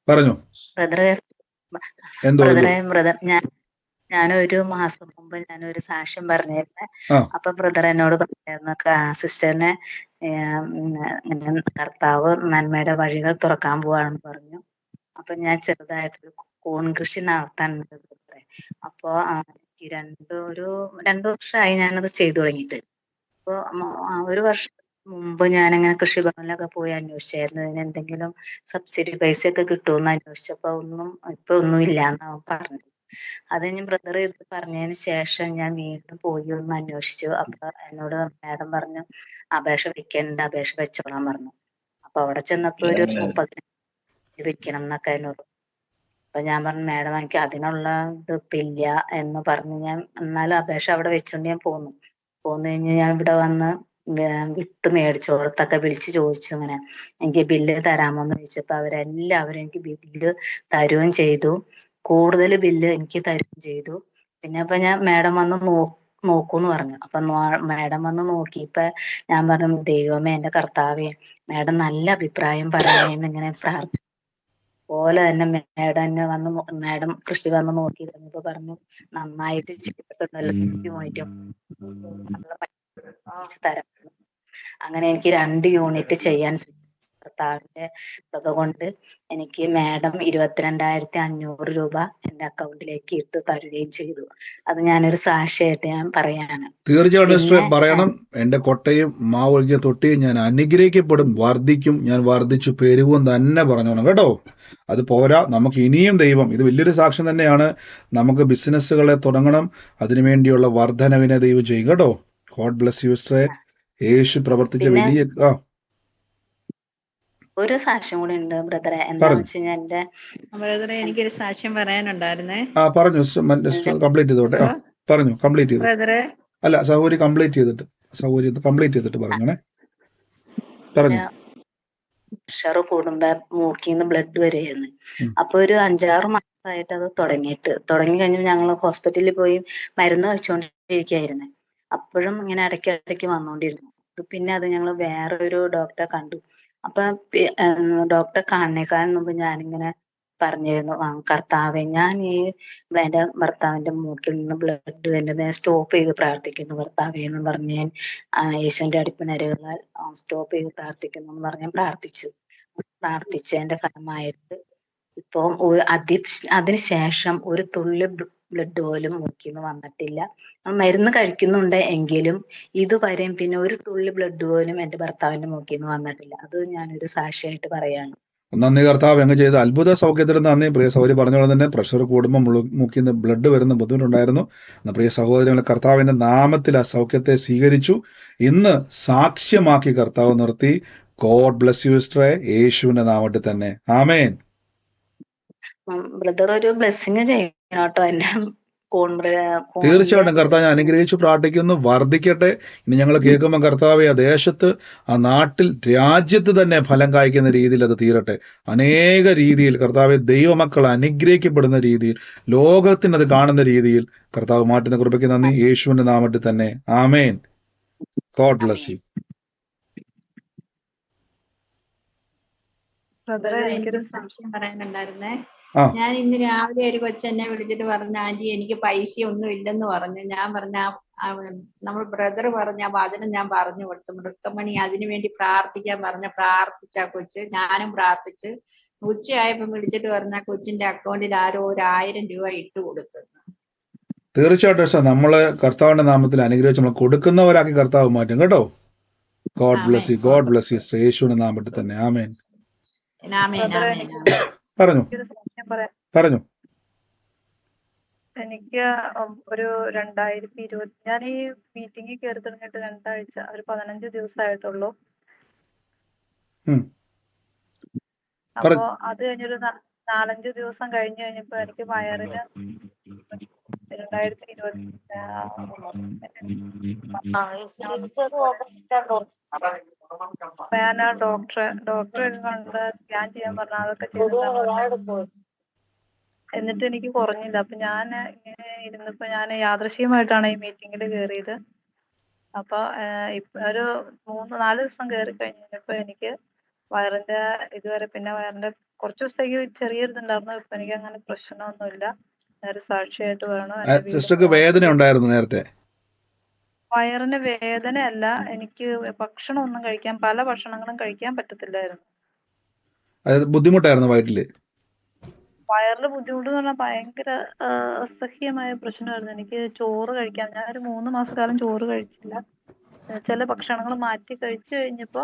പറഞ്ഞു? എന്തോ ബ്രദർ ഞാൻ ഞാനൊരു മാസം മുമ്പ് ഞാനൊരു സാക്ഷ്യം പറഞ്ഞിരുന്നു. ആ. അപ്പൊ ബ്രദർ എന്നോട് പറഞ്ഞായിരുന്നു "ക- സിസ്റ്ററിനെ ഏം, ഇങ്ങനെ കർത്താവ് നന്മയുടെ വഴികൾ തുറക്കാൻ പോവാണെന്ന് പറഞ്ഞു. അപ്പൊ ഞാൻ ചെറുതായിട്ടൊരു കോൺ കൃഷി നടത്താനുണ്ട് ബ്രദറെ. അപ്പൊ ആ, എനിക്ക് രണ്ട് ഒരു രണ്ടു വർഷമായി ഞാനത് ചെയ്തു തുടങ്ങിയിട്ട്. അപ്പൊ മ- ആ ഒരു വർഷം മുമ്പ് ഞാനങ്ങനെ കൃഷിഭവനിലൊക്കെ പോയി അന്വേഷിച്ചായിരുന്നു. ഇതിന് എന്തെങ്കിലും സബ്സിഡി പൈസ ഒക്കെ കിട്ടുമെന്ന് അന്വേഷിച്ചപ്പോ ഒന്നും ഇപ്പൊ ഒന്നും ഇല്ലാന്നാ അവൻ പറഞ്ഞത്. അത് ഞാൻ ബ്രദർ ഇത് പറഞ്ഞതിന് ശേഷം ഞാൻ വീണ്ടും പോയി ഒന്ന് അന്വേഷിച്ചു. അപ്പൊ എന്നോട് മാഡം പറഞ്ഞു അപേക്ഷ വെക്കണ്ട അപേക്ഷ വെച്ചോളാൻ പറഞ്ഞു. അപ്പൊ അവിടെ ചെന്നപ്പോ ഒരു മുപ്പതിനായിരം വെക്കണം എന്നൊക്കെ എന്നോട്. അപ്പൊ ഞാൻ പറഞ്ഞു മാഡം എനിക്ക് അതിനുള്ള ഇത് ഇപ്പൊ ഇല്ല എന്ന് പറഞ്ഞ് ഞാൻ എന്നാലും അപേക്ഷ അവിടെ വെച്ചോണ്ട് ഞാൻ പോന്നു. പോന്നു കഴിഞ്ഞ് ഞാൻ ഇവിടെ വന്ന് വിത്ത് മേടിച്ചോടത്തൊക്കെ വിളിച്ച് ചോദിച്ചു ഇങ്ങനെ എനിക്ക് ബില്ല് തരാമോന്ന് ചോദിച്ചപ്പോ അവരെല്ലാവരും എനിക്ക് ബില്ല് തരുകയും ചെയ്തു. കൂടുതൽ ബില്ല് എനിക്ക് തരുകയും ചെയ്തു. പിന്നെ അപ്പൊ ഞാൻ മാഡം വന്ന് നോ നോക്കൂന്ന് പറഞ്ഞു. അപ്പൊ മാഡം വന്ന് നോക്കിയപ്പോ ഞാൻ പറഞ്ഞു ദൈവമേ എന്റെ കർത്താവേ മാഡം നല്ല അഭിപ്രായം പറയണേന്ന് ഇങ്ങനെ പ്രാർത്ഥി പോലെ തന്നെ മാഡം എന്നെ വന്ന് മാഡം കൃഷി വന്ന് നോക്കി കഴിഞ്ഞപ്പോ പറഞ്ഞു നന്നായിട്ട് ചെയ്തിട്ടുണ്ടല്ലോ തരാം അങ്ങനെ എനിക്ക് രണ്ട് യൂണിറ്റ് ചെയ്യാൻ സാധിച്ചു. തുക കൊണ്ട് എനിക്ക് മാഡം ഇരുപത്തിരണ്ടായിരത്തി അഞ്ഞൂറ് രൂപ എന്റെ അക്കൗണ്ടിലേക്ക് ഇട്ടു തരുകയും ചെയ്തു. അത് ഞാനൊരു സാക്ഷിയായിട്ട് ഞാൻ പറയാണ്. തീർച്ചയായിട്ടും പറയണം. എന്റെ കൊട്ടയും മാവൊഴിഞ്ഞ തൊട്ടിയും ഞാൻ അനുഗ്രഹിക്കപ്പെടും. വർദ്ധിക്കും. ഞാൻ വർദ്ധിച്ചു പെരുകും തന്നെ പറഞ്ഞോണം കേട്ടോ. അത് പോരാ. നമുക്ക് ഇനിയും ദൈവം. ഇത് വലിയൊരു സാക്ഷ്യം തന്നെയാണ്. നമുക്ക് ബിസിനസ്സുകളെ തുടങ്ങണം. അതിനുവേണ്ടിയുള്ള വർധനവിനെ ദൈവം ചെയ്യും കേട്ടോ. ഗോഡ് ബ്ലസ് യു സ്ട്രേ യേശു പ്രവർത്തിച്ച വലിയ ആ. ഒരു സാക്ഷ്യം കൂടി ഉണ്ട് ബ്രദറെ. എന്താന്ന് പറഞ്ഞു. വെച്ച് കഴിഞ്ഞാൽ എന്റെ ബ്രദറെ എനിക്കൊരു സാക്ഷ്യം പറയാനുണ്ടായിരുന്നേ. ആ പറഞ്ഞു കംപ്ലീറ്റ് ചെയ്തോട്ടെ. പറഞ്ഞു കംപ്ലീറ്റ് ചെയ്തു. ബ്രദറെ. അല്ല സഹോദരി കംപ്ലീറ്റ് ചെയ്തിട്ട് സഹോദരി കംപ്ലീറ്റ് ചെയ്തിട്ട് പറഞ്ഞേ. പറഞ്ഞു പ്രഷർ കൂടുമ്പോ മൂക്കിന്ന് ബ്ലഡ് വരെയായിരുന്നു. അപ്പൊ ഒരു അഞ്ചാറ് മാസമായിട്ട് അത് തുടങ്ങിയിട്ട് തുടങ്ങി കഴിഞ്ഞാൽ ഞങ്ങൾ ഹോസ്പിറ്റലിൽ പോയി മരുന്ന് കഴിച്ചുകൊണ്ടിരിക്കുകയായിരുന്നു അപ്പോഴും ഇങ്ങനെ ഇടയ്ക്കിടയ്ക്ക് വന്നുകൊണ്ടിരുന്നു അപ്പൊ പിന്നെ അത് ഞങ്ങൾ വേറൊരു ഡോക്ടറെ കണ്ടു. അപ്പൊ ഡോക്ടറെ ഞാൻ മുമ്പ് ഞാനിങ്ങനെ പറഞ്ഞിരുന്നു കർത്താവെ ഞാൻ ഈ എന്റെ ഭർത്താവിന്റെ മൂക്കിൽ നിന്ന് ബ്ലഡ് വരുന്നത് സ്റ്റോപ്പ് ചെയ്ത് പ്രാർത്ഥിക്കുന്നു കർത്താവെ എന്ന് പറഞ്ഞ് ഞാൻ യേശുവിന്റെ അടിപ്പിനരുകളാൽ സ്റ്റോപ്പ് ചെയ്ത് പ്രാർത്ഥിക്കുന്നു എന്ന് പറഞ്ഞ് ഞാൻ പ്രാർത്ഥിച്ചു. പ്രാർത്ഥിച്ചതിന്റെ ഫലമായിട്ട് ഇപ്പോ അതി അതിനുശേഷം ഒരു തുള്ളി ബ്ലഡ് പോലും മൂക്കിന്ന് വന്നിട്ടില്ല. ആ മരുന്ന് കഴിക്കുന്നുണ്ട് എങ്കിലും ഇതുവരെയും പിന്നെ ഒരു തുള്ളി ബ്ലഡ് പോലും എന്റെ ഭർത്താവിന്റെ മൂക്കിന്ന് വന്നിട്ടില്ല. അത് ഞാനൊരു സാക്ഷിയായിട്ട് പറയാണ്. നന്ദി കർത്താവ് അങ്ങ് ചെയ്ത അത്ഭുത സൗഖ്യത്തിന് നന്ദി. പ്രിയ സഹോദരി പറഞ്ഞ പോലെ തന്നെ പ്രഷർ കൂടുമ്പോൾ മൂക്കിൽ നിന്ന് ബ്ലഡ് വരുന്ന ബുദ്ധിമുട്ടുണ്ടായിരുന്നു. എന്നാൽ പ്രിയ സഹോദരങ്ങൾ കർത്താവിന്റെ നാമത്തിൽ ആ സൗഖ്യത്തെ സ്വീകരിച്ചു. ഇന്ന് സാക്ഷ്യമാക്കി കർത്താവ് നിർത്തി. ഗോഡ് ബ്ലസ് യു സിസ്റ്ററെ യേശുവിന്റെ നാമത്തിൽ തന്നെ. ആമേൻ. ബ്രദർ ഒരു ബ്ലെസ്സിങ് ചെയ്യണം കേട്ടോ. കോൺ തീർച്ചയായിട്ടും കർത്താവ് ഞാൻ അനുഗ്രഹിച്ചു പ്രാർത്ഥിക്കുന്നു. വർദ്ധിക്കട്ടെ. ഇനി ഞങ്ങൾ കേൾക്കുമ്പോൾ കർത്താവെ ആ ദേശത്ത് ആ നാട്ടിൽ രാജ്യത്ത് തന്നെ ഫലം കായ്ക്കുന്ന രീതിയിൽ അത് തീരട്ടെ. അനേക രീതിയിൽ കർത്താവെ ദൈവമക്കൾ അനുഗ്രഹിക്കപ്പെടുന്ന രീതിയിൽ ലോകത്തിന് അത് കാണുന്ന രീതിയിൽ കർത്താവ് മാറ്റുന്ന കൃപയ്ക്ക് നന്ദി. യേശുവിന്റെ നാമത്തിൽ തന്നെ. ആമേൻ. ഗോഡ് ബ്ലസ് യു എനിക്കൊരു സംശയം പറയാനുണ്ടായിരുന്നേ. ഞാൻ ഇന്ന് രാവിലെ ഒരു കൊച്ചെന്നെ വിളിച്ചിട്ട് പറഞ്ഞു ആന്റി എനിക്ക് പൈസ ഒന്നും ഇല്ലെന്ന് പറഞ്ഞു. ഞാൻ പറഞ്ഞ നമ്മൾ ബ്രദർ പറഞ്ഞ ആ വചനം ഞാൻ പറഞ്ഞു കൊടുത്തു. മൃക്കമണി അതിനു വേണ്ടി പ്രാർത്ഥിക്കാൻ പറഞ്ഞ പ്രാർത്ഥിച്ച കൊച്ച്. ഞാനും പ്രാർത്ഥിച്ച്. ഉച്ചയായപ്പോ വിളിച്ചിട്ട് പറഞ്ഞ കൊച്ചിന്റെ അക്കൗണ്ടിൽ ആരോ ഒരു ആയിരം രൂപ ഇട്ട് കൊടുത്തു. തീർച്ചയായിട്ടും സാർ നമ്മൾ കർത്താവിന്റെ നാമത്തിൽ അനുഗ്രഹിച്ച് നമ്മൾ കൊടുക്കുന്നവരാക്കി കർത്താവ് മാറ്റും. കേട്ടോ? God bless you God bless you യേശുവിന്റെ നാമത്തിൽ തന്നെ. ആമേൻ. ആമേൻ ആമേൻ പറഞ്ഞു. പറഞ്ഞു. എനിക്ക് ഒരു രണ്ടായിരത്തി ഇരുപത്തി ഞാൻ ഈ മീറ്റിംഗിൽ കയറി തുടങ്ങിയിട്ട് രണ്ടാഴ്ച ഒരു പതിനഞ്ച് ദിവസമായിട്ടുള്ളൂ അപ്പോ അത് കഴിഞ്ഞൊരു നാലഞ്ചു ദിവസം കഴിഞ്ഞു കഴിഞ്ഞപ്പോ എനിക്ക് വയറിന് രണ്ടായിരത്തി ഇരുപത്തി ഞാൻ ഡോക്ടറെ ഡോക്ടറെ കണ്ട് സ്കാൻ ചെയ്യാൻ പറഞ്ഞു അതൊക്കെ ചെയ്തിട്ടാണ് എന്നിട്ട് എനിക്ക് കുറഞ്ഞില്ല. അപ്പൊ ഞാൻ ഇങ്ങനെ ഇരുന്നപ്പോ ഞാൻ യാദൃശ്യമായിട്ടാണ് ഈ മീറ്റിംഗിൽ കയറിയത് അപ്പൊ ഒരു മൂന്ന് നാല് ദിവസം കയറി കഴിഞ്ഞപ്പോ എനിക്ക് വയറിന്റെ ഇതുവരെ പിന്നെ വയറിന്റെ കുറച്ചു ദിവസത്തേക്ക് ചെറിയൊരു ഇതുണ്ടായിരുന്നു ഇപ്പൊ എനിക്ക് അങ്ങനെ പ്രശ്നമൊന്നുമില്ല. നേരെ സാക്ഷിയായിട്ട് സിസ്റ്റർക്ക് വേദന ഉണ്ടായിരുന്നു നേരത്തെ? വയറിന് വേദനയല്ല. എനിക്ക് ഭക്ഷണം ഒന്നും കഴിക്കാൻ പല ഭക്ഷണങ്ങളും കഴിക്കാൻ പറ്റത്തില്ലായിരുന്നു. ബുദ്ധിമുട്ടായിരുന്നു വയറ്റിൽ? വയറിൽ ബുദ്ധിമുട്ട് എന്ന് പറഞ്ഞാൽ ഭയങ്കര അസഹ്യമായ പ്രശ്നമായിരുന്നു. എനിക്ക് ചോറ് കഴിക്കാൻ ഞാൻ ഒരു മൂന്ന് മാസക്കാലം ചോറ് കഴിച്ചില്ല. ചില ഭക്ഷണങ്ങൾ മാറ്റി കഴിച്ചു കഴിഞ്ഞപ്പോ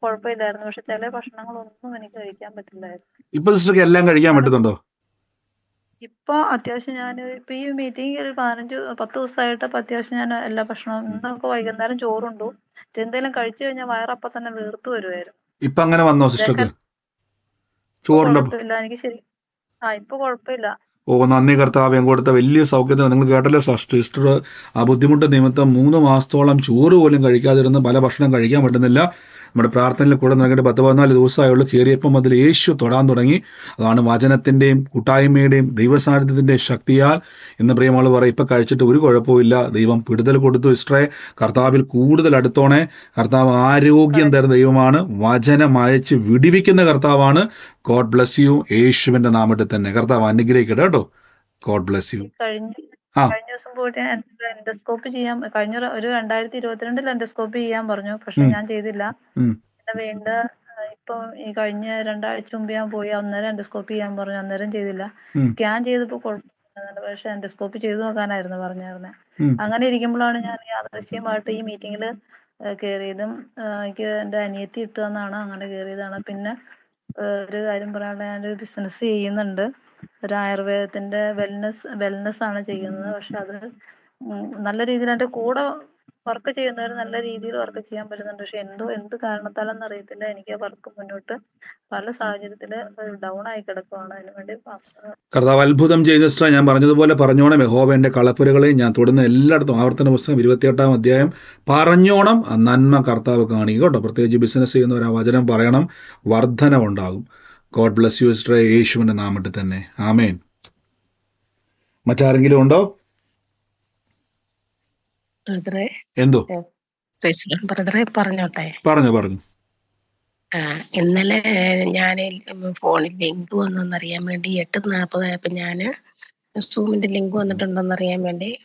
കുഴപ്പമില്ലായിരുന്നു. പക്ഷെ ചില ഭക്ഷണങ്ങളൊന്നും എനിക്ക് കഴിക്കാൻ പറ്റില്ലായിരുന്നു. ഇപ്പൊ സിസ്റ്റർക്ക് എല്ലാം കഴിക്കാൻ പറ്റുന്നുണ്ടോ? ഇപ്പൊ അത്യാവശ്യം ഞാൻ ഇപ്പൊ ഈ മീറ്റിംഗ് ഒരു പതിനഞ്ച് പത്ത് ദിവസമായിട്ട് ഇപ്പൊ അത്യാവശ്യം ഞാൻ എല്ലാ ഭക്ഷണവും ഇന്നൊക്കെ വൈകുന്നേരം ചോറുണ്ടു. എന്തെങ്കിലും കഴിച്ചു കഴിഞ്ഞാൽ വയറപ്പം തന്നെ വീർത്തു വരുമായിരുന്നു ഇപ്പൊ അങ്ങനെ വന്നോ സിസ്റ്റർക്ക്? ചോറിന്റെ ഓ നന്ദി കർത്താവ്. കൊടുത്ത വലിയ സൗഖ്യത്തിന് നിങ്ങൾ കേട്ടല്ലോ സിസ്റ്റർ ആ ബുദ്ധിമുട്ട് നിമിത്തം മൂന്ന് മാസത്തോളം ചോറ് പോലും കഴിക്കാതിരുന്ന് പല ഭക്ഷണം കഴിക്കാൻ പറ്റുന്നില്ല. നമ്മുടെ പ്രാർത്ഥനയിൽ കൂടെ നൽകിയിട്ട് പത്ത് പതിനാല് ദിവസമായുള്ളൂ. കയറിയപ്പം മുതൽ യേശു തൊടാൻ തുടങ്ങി. അതാണ് വചനത്തിന്റെയും കൂട്ടായ്മയുടെയും ദൈവസാന്നിധ്യത്തിന്റെ ശക്തിയാൽ എന്ന് പ്രിയമാൾ പറയും. ഇപ്പം കഴിച്ചിട്ട് ഒരു കുഴപ്പമില്ല ദൈവം വിടുതൽ കൊടുത്തു. ഇസ്ട്രേ കർത്താവിൽ കൂടുതൽ അടുത്തോണെ. കർത്താവ് ആരോഗ്യം തരുന്ന ദൈവമാണ്. വചനം അയച്ച് വിടിവിക്കുന്ന കർത്താവാണ്. ഗോഡ് ബ്ലസ് യു യേശുവിന്റെ നാമത്തിൽ തന്നെ. കർത്താവ് അനുഗ്രഹിക്കട്ടെ കേട്ടോ. ഗോഡ് ബ്ലസ് യു ആ. കഴിഞ്ഞ ദിവസം പോയിട്ട് ഞാൻ എൻഡോസ്കോപ്പി ചെയ്യാൻ കഴിഞ്ഞ ഒരു- ഒരു രണ്ടായിരത്തി ഇരുപത്തിരണ്ടിൽ എൻഡോസ്കോപ്പി ചെയ്യാൻ പറഞ്ഞു പക്ഷെ ഉം. ഞാൻ ചെയ്തില്ല ഉം. പിന്നെ വീണ്ടും ആ, ഇപ്പൊ ഈ കഴിഞ്ഞ രണ്ടാഴ്ച മുമ്പ് ഞാൻ പോയി അന്നേരം എൻഡോസ്കോപ്പ് ചെയ്യാൻ പറഞ്ഞു അന്നേരം ചെയ്തില്ല ഉം. സ്കാൻ ചെയ്തപ്പോ കുഴപ്പമില്ല പക്ഷെ എൻഡോസ്കോപ്പ് ചെയ്തു നോക്കാനായിരുന്നു പറഞ്ഞായിരുന്നത് ഉം. അങ്ങനെ ഇരിക്കുമ്പോഴാണ് ഞാൻ യാദൃശ്യമായിട്ട് ഈ മീറ്റിംഗിൽ കയറിയതും ആ, എനിക്ക് എന്റെ അനിയത്തി ഇട്ടു തന്നാണ് അങ്ങനെ കയറിയതാണ് പിന്നെ ആ, ഒരു കാര്യം പറയാനുള്ള ഞാനൊരു ബിസിനസ് ചെയ്യുന്നുണ്ട് ഒരു ആയുർവേദത്തിന്റെ വെൽനസ് വെൽനസ് ആണ് ചെയ്യുന്നത്. പക്ഷെ അത് നല്ല രീതിയിൽ എന്റെ കൂടെ വർക്ക് ചെയ്യുന്നവർ നല്ല രീതിയിൽ വർക്ക് ചെയ്യാൻ പറ്റുന്നുണ്ട്. പക്ഷെ എന്തോ എന്ത് കാരണത്താലെന്ന് അറിയത്തില്ല. എനിക്ക് വർക്ക് മുന്നോട്ട് പല സാഹചര്യത്തിൽ ഡൗൺ ആയി കിടക്കുവാണ്. അതിനുവേണ്ടി വേണ്ടി കർത്താവ് അത്ഭുതം ചെയ്ത സിസ്റ്റർ ഞാൻ പറഞ്ഞതുപോലെ പറഞ്ഞോണം. യഹോവന്റെ കളപ്പുരകളെയും ഞാൻ തുടർന്ന് എല്ലായിടത്തും. ആവർത്തന പുസ്തകം ഇരുപത്തിയെട്ടാം അധ്യായം. പറഞ്ഞോണം നന്മ കർത്താവ് കാണിക്കും കേട്ടോ. പ്രത്യേകിച്ച് ബിസിനസ് ചെയ്യുന്നവർ ആ വചനം പറയണം. വർധനവുണ്ടാകും. ഗോഡ് ബ്ലസ് യു സിസ്റ്ററെ യേശുവിന്റെ നാമത്തിൽ തന്നെ. ആമേൻ. മറ്റാരെങ്കിലും ഉണ്ടോ? എന്തോ? പറഞ്ഞോട്ടെ. പറഞ്ഞു പറഞ്ഞു. ഇന്നലെ ഞാൻ ഫോണിൽ ലിങ്ക് വന്നോന്നറിയാൻ വേണ്ടി എട്ട് നാൽപ്പതായപ്പോ ഞാൻ സൂമിന്റെ ലിങ്ക് വന്നിട്ടുണ്ടോന്ന് അറിയാൻ വേണ്ടി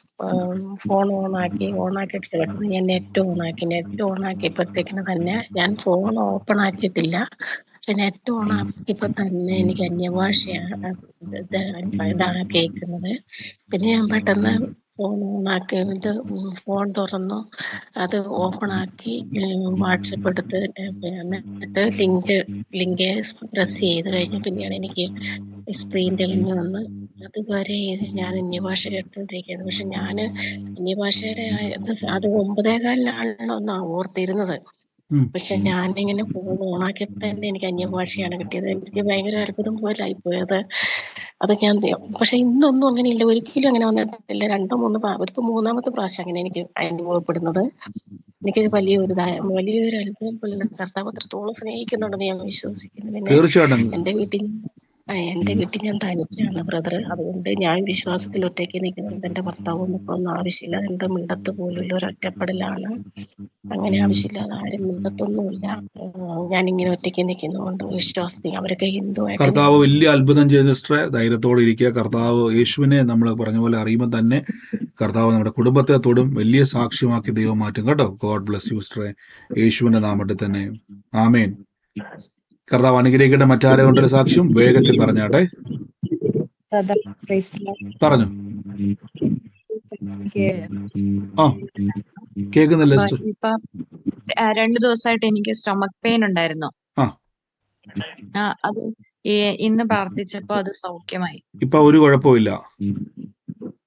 ഫോൺ ഓൺ ആക്കി ഓൺ ആക്കിയിട്ട് പെട്ടെന്ന് ഞാൻ നെറ്റ് ഓൺ ആക്കി നെറ്റ് ഓൺ ആക്കിയപ്പോഴത്തേക്കിന് തന്നെ ഞാൻ ഫോൺ ഓപ്പൺ ആക്കിയിട്ടില്ല. നെറ്റ് ഓൺ ആക്കിയപ്പോ തന്നെ എനിക്ക് അന്യഭാഷയാണ് ഇത് ഇതാണ് കേൾക്കുന്നത്. പിന്നെ ഞാൻ പെട്ടെന്ന് ഫോൺ ഓൺ ആക്കി ഇത് ഫോൺ തുറന്നു. അത് ഓപ്പൺ ആക്കി വാട്സപ്പ് എടുത്ത് എന്നിട്ട് ലിങ്ക് ലിങ്ക് പ്രസ് ചെയ്ത് കഴിഞ്ഞ് പിന്നെയാണ് എനിക്ക് സ്ക്രീൻ തെളിഞ്ഞു വന്ന് അതുവരെ ഞാൻ അന്യഭാഷ കേട്ടോണ്ടിരിക്കുന്നത് പക്ഷെ ഞാൻ അന്യഭാഷയുടെ അത് ഒമ്പതേകാലിലാണല്ലോ എന്നാ ഓർത്തിരുന്നത്. പക്ഷെ ഇങ്ങനെ ഫോൺ ഓണാക്കിയപ്പോ തന്നെ എനിക്ക് അന്യഭാഷയാണ് കിട്ടിയത്. എനിക്ക് ഭയങ്കര അത്ഭുതം പോലെ പോയത്. അത് ഞാൻ പക്ഷെ ഇന്നൊന്നും അങ്ങനെയില്ല. ഒരിക്കലും അങ്ങനെ വന്നിട്ടില്ല. രണ്ടോ മൂന്നോ പ്രാവശ്യം ഇതിപ്പോ മൂന്നാമത്തെ പ്രാവശ്യം അങ്ങനെ എനിക്ക് അനുഭവപ്പെടുന്നത്. എനിക്ക് വലിയൊരു വലിയൊരു അത്ഭുതം പോലെ കർത്താവ് അത്രത്തോളം സ്നേഹിക്കുന്നുണ്ടെന്ന് ഞാൻ വിശ്വസിക്കുന്നു. പിന്നെ എന്റെ വീട്ടിൽ എന്റെ വീട്ടിൽ ഞാൻ തനിച്ചാണ് ബ്രദർ അതുകൊണ്ട് ഞാൻ വിശ്വാസത്തിൽ ഒറ്റയ്ക്ക് നിൽക്കുന്നുണ്ട് എന്റെ ഭർത്താവും ഇപ്പൊ ഒന്നും ആവശ്യമില്ല. എന്റെ മിണ്ടത്ത് പോലുള്ള ഒരു ഒറ്റപ്പെടലാണ്. അങ്ങനെ ആവശ്യമില്ലാതെ ആരും മിണ്ടത്തൊന്നുമില്ല. ഞാൻ ഇങ്ങനെ ഒറ്റയ്ക്ക് നിൽക്കുന്നതുകൊണ്ട് വിശ്വാസത്തിൽ അവരൊക്കെ ഹിന്ദുവായിട്ട് കർത്താവ് വലിയ അത്ഭുതം ചെയ്ത സിസ്റ്ററെ ധൈര്യത്തോടെ ഇരിക്കുക. കർത്താവ് യേശുവിനെ നമ്മൾ പറഞ്ഞ പോലെ അറിയുമ്പോൾ തന്നെ കർത്താവ് നമ്മുടെ കുടുംബത്തെ തൊടും വലിയ സാക്ഷ്യമാക്കി ദൈവം മാറ്റും. കേട്ടോ? ഗോഡ് ബ്ലസ് യു സിസ്റ്ററെ യേശുവിന്റെ നാമത്തിൽ തന്നെ. ആമേൻ. കർത്താവ് അനുഗ്രഹിക്കട്ടെ. മറ്റാരെ കൊണ്ടൊരു സാക്ഷ്യം? വേഗത്തിൽ പറഞ്ഞാട്ടെ. പറഞ്ഞു. ആ കേൾക്കുന്നില്ല സിസ്റ്റർ രണ്ടു ദിവസമായിട്ട് എനിക്ക് സ്റ്റൊമക് പെയിൻ ഉണ്ടായിരുന്നു. ആ. ആ അത് ഈ ഇന്ന് പ്രാർത്ഥിച്ചപ്പോ അത് സൗഖ്യമായി. ഇപ്പൊ ഒരു കുഴപ്പമില്ല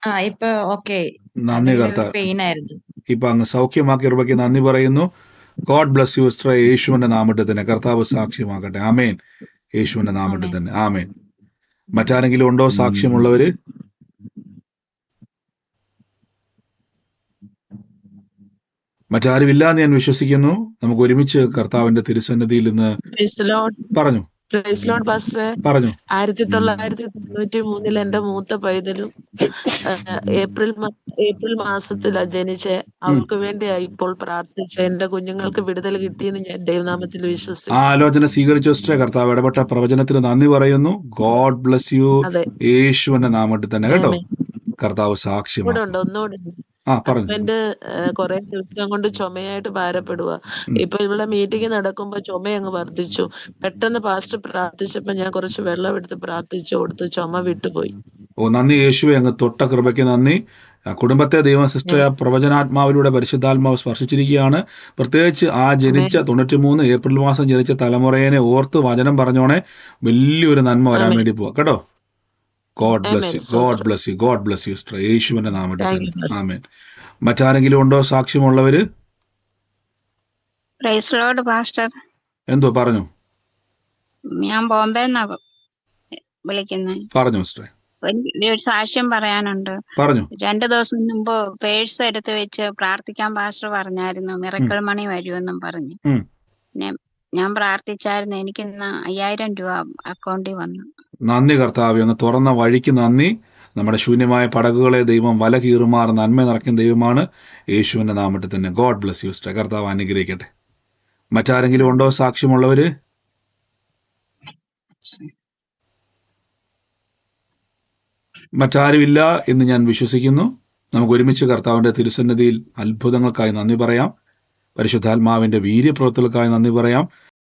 ആ ഇപ്പൊ ഓക്കെ നന്ദി കർത്താവ്. പെയിൻ ആയിരുന്നു. ഇപ്പൊ അങ്ങ് സൗഖ്യമാക്കി ഇറക്കി നന്ദി പറയുന്നു. ഗോഡ് ബ്ലസ് യു സ്ത്ര യേശുവിന്റെ നാമത്തിൽ തന്നെ. കർത്താവ് സാക്ഷ്യമാകട്ടെ. ആമേൻ. യേശുവിന്റെ നാമത്തിൽ തന്നെ. ആമേൻ. മറ്റാരെങ്കിലും ഉണ്ടോ സാക്ഷ്യമുള്ളവര്? മറ്റാരും ഇല്ലാന്ന് ഞാൻ വിശ്വസിക്കുന്നു. നമുക്ക് ഒരുമിച്ച് കർത്താവിന്റെ തിരുസന്നിധിയിൽ നിന്ന് പറഞ്ഞു. പ്രൈസ് ലോർഡ് പാസ്റ്ററെ. ആയിരത്തി തൊള്ളായിരത്തി തൊണ്ണൂറ്റി മൂന്നിൽ എന്റെ മൂത്ത പൈതലും ഏപ്രിൽ ഏപ്രിൽ മാസത്തിലാ ജനിച്ച. അവർക്ക് വേണ്ടിയാ ഇപ്പോൾ പ്രാർത്ഥിച്ച എന്റെ കുഞ്ഞുങ്ങൾക്ക് വിടുതൽ കിട്ടിയെന്ന് ഞാൻ ദൈവനാമത്തിൽ വിശ്വസിച്ചു വിശ്വസിക്കുന്നു. ആലോചന സ്വീകരിച്ച കർത്താവ് ഇടപെട്ട പ്രവചനത്തിന് നന്ദി പറയുന്നു. God bless you. യേശുവിന്റെ നാമത്തിൽ തന്നെ കേട്ടോ. കർത്താവ് ഉണ്ട് ഒന്നുകൂടെ ഹസ്ബൻഡ് കുറെ ദിവസം കൊണ്ട് ചുമയായിട്ട് ഭാരപ്പെടുക ഇപ്പൊ ഇവിടെ മീറ്റിംഗ് നടക്കുമ്പോ ചുമ അങ്ങ് വർദ്ധിച്ചു. പെട്ടെന്ന് പാസ്റ്റ് പ്രാർത്ഥിച്ചപ്പോ ഞാൻ കുറച്ച് വെള്ളം എടുത്ത് പ്രാർത്ഥിച്ചു കൊടുത്ത് ചുമ വിട്ടുപോയി. ഓ നന്ദി യേശുവെ അങ്ങ് തൊട്ട കൃപയ്ക്ക് നന്ദി. കുടുംബത്തെ ദൈവം സിസ്റ്റർ പ്രവചനാത്മാവിലൂടെ പരിശുദ്ധാത്മാവ് സ്പർശിച്ചിരിക്കുകയാണ്. പ്രത്യേകിച്ച് ആ ജനിച്ച തൊണ്ണൂറ്റിമൂന്ന് ഏപ്രിൽ മാസം ജനിച്ച തലമുറയെ ഓർത്ത് വചനം പറഞ്ഞോണെ. വലിയൊരു നന്മ വരാൻ വേണ്ടി പോവാ. കേട്ടോ? God bless you God bless you God bless you sister യേശുവിന്റെ നാമത്തിൽ ആമേൻ. മറ്റാരെങ്കിലും ഉണ്ടോ സാക്ഷ്യമുള്ളവര്? പ്രൈസ് ലോർഡ് പാസ്റ്റർ എന്തോ പറഞ്ഞു. ഞാൻ ബോംബെ നിന്നാ വിളിക്കുന്നത് പറഞ്ഞു സിസ്റ്ററെ ഒരു സാക്ഷ്യം പറയാനുണ്ട്. പറഞ്ഞു. രണ്ടു ദിവസം മുമ്പ് പേഴ്സ് എടുത്ത് വെച്ച് പ്രാർത്ഥിക്കാൻ പാസ്റ്റർ പറഞ്ഞായിരുന്നു. മിറക്കൾ മണി വരുമെന്നും പറഞ്ഞു. ഞാൻ പ്രാർത്ഥിച്ചായിരുന്നു. എനിക്ക് അയ്യായിരം രൂപ അക്കൗണ്ടിൽ വന്നു. നന്ദി കർത്താവ്. ഒന്ന് തുറന്ന വഴിക്ക് നന്ദി. നമ്മുടെ ശൂന്യമായ പടകുകളെ ദൈവം വല കീറുമാർ നന്മ നിറയ്ക്കുന്ന ദൈവമാണ് യേശുവിന്റെ നാമത്തിൽ തന്നെ. ഗോഡ് ബ്ലസ് യു കർത്താവ് അനുഗ്രഹിക്കട്ടെ. മറ്റാരെങ്കിലും ഉണ്ടോ സാക്ഷ്യമുള്ളവര്? മറ്റാരുമില്ല എന്ന് ഞാൻ വിശ്വസിക്കുന്നു. നമുക്ക് ഒരുമിച്ച് കർത്താവിന്റെ തിരുസന്നിധിയിൽ അത്ഭുതങ്ങൾക്കായി നന്ദി പറയാം. പരിശുദ്ധാത്മാവിന്റെ വീര്യപ്രവൃത്തികൾക്കായി നന്ദി പറയാം.